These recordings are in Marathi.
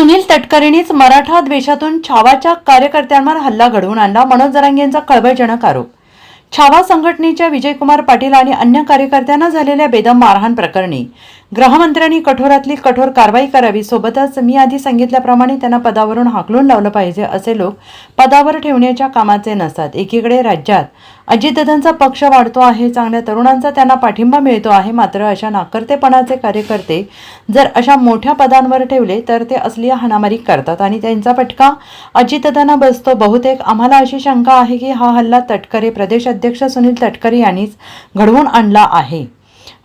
सुनील तटकरेंनीच मराठा द्वेषातून छावाच्या कार्यकर्त्यांवर हल्ला घडवून आणला मनोज जरांगेंचा कळबळजनक आरोप. छावा संघटनेच्या विजयकुमार पाटील आणि अन्य कार्यकर्त्यांना झालेल्या बेदम मारहाण प्रकरणी गृहमंत्र्यांनी कठोरातली कठोर कारवाई करावी. सोबतच मी आधी सांगितल्याप्रमाणे त्यांना पदावरून हाकलून लावलं पाहिजे असे लोक पदावर ठेवण्याच्या कामाचे नसतात. एकीकडे राज्यात अजितदादांचा पक्ष वाढतो आहे चांगल्या तरुणांचा त्यांना पाठिंबा मिळतो आहे मात्र अशा नाकर्तेपणाचे कार्यकर्ते जर अशा मोठ्या पदांवर ठेवले तर ते असली हाणामारी करतात आणि त्यांचा फटका अजितदादांना बसतो. बहुतेक आम्हाला अशी शंका आहे की हा हल्ला तटकरे प्रदेश अध्यक्ष सुनील तटकरे यांनीच घडवून आणला आहे.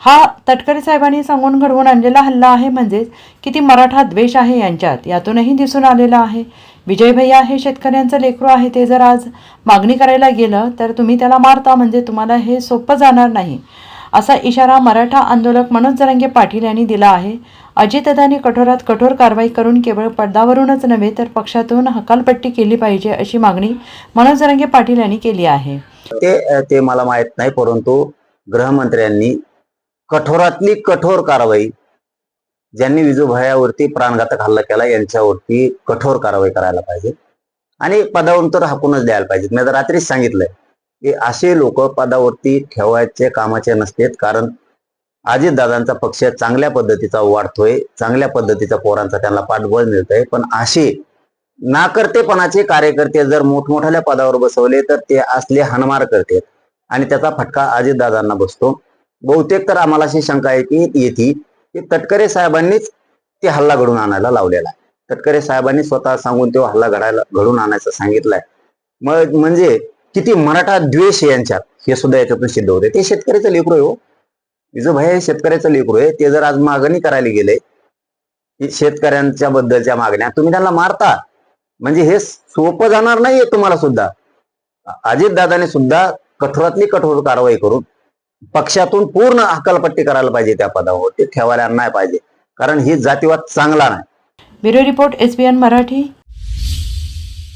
हा तटकरे साहेबांनी सांगून घडवून आणलेला हल्ला आहे म्हणजेच किती मराठा द्वेष आहे यांच्यात यातूनही दिसून आलेला आहे. विजय भैया हे शेतकऱ्यांचं लेकरू आहे ते जर आज मागणी करायला गेलं तर तुम्ही त्याला मारता म्हणजे तुम्हाला हे सोपं जाणार नाही. असा इशारा मराठा आंदोलक मनोज जरांगे पाटील यांनी दिला आहे. अजितदानी कठोरात कठोर कारवाई करून केवळ पदावरूनच नव्हे तर पक्षातून हकालपट्टी केली पाहिजे अशी मागणी मनोज जरांगे पाटील यांनी केली आहे. ते ते मला माहीत नाही परंतु गृहमंत्र्यांनी कठोरातली कठोर कारवाई. ज्यांनी विजूभायावरती प्राणघातक हल्ला केला यांच्यावरती कठोर कारवाई करायला पाहिजे. आणि पदावरून तर हाकूनच द्यायला पाहिजे. मी आता रात्रीच सांगितलंय की असे लोक पदावरती ठेवायचे कामाचे नसतेत. कारण अजितदादांचा पक्ष चांगल्या पद्धतीचा वाढतोय. चांगल्या पद्धतीचा पोरांचा त्यांना पाठबळ मिळतंय. पण असे नाकर्तेपणाचे कार्यकर्ते जर मोठमोठ्या पदावर बसवले तर ते असले हनमार करतात. आणि त्याचा फटका अजितदादांना बसतो. बहुतेक तर आम्हाला अशी शंका आहे की येते की तटकरे साहेबांनीच ते हल्ला घडून आणायला लावलेला आहे. तटकरे साहेबांनी स्वतः सांगून तो हल्ला घडायला घडून आणायचं सांगितलंय. मग म्हणजे किती मराठा द्वेष यांच्यात हे सुद्धा याच्यातून सिद्ध होते. ते शेतकऱ्याचं लेकरू आहे हो. विजूभाई हे शेतकऱ्याचं लेकरू आहे. ते जर आज मागणी करायला गेले शेतकऱ्यांच्या बद्दलच्या मागण्या तुम्ही त्यांना मारता. म्हणजे हे सोपं जाणार नाहीये तुम्हाला सुद्धा. अजितदादाने सुद्धा कठोरातली कठोर कारवाई करून पक्षातून पूर्ण हकालपट्टी करायला पाहिजे त्या पदावर. ते ठेवायला नाही पाहिजे. कारण ही जातीवाद चांगला नाही. Bureau report S Marathi.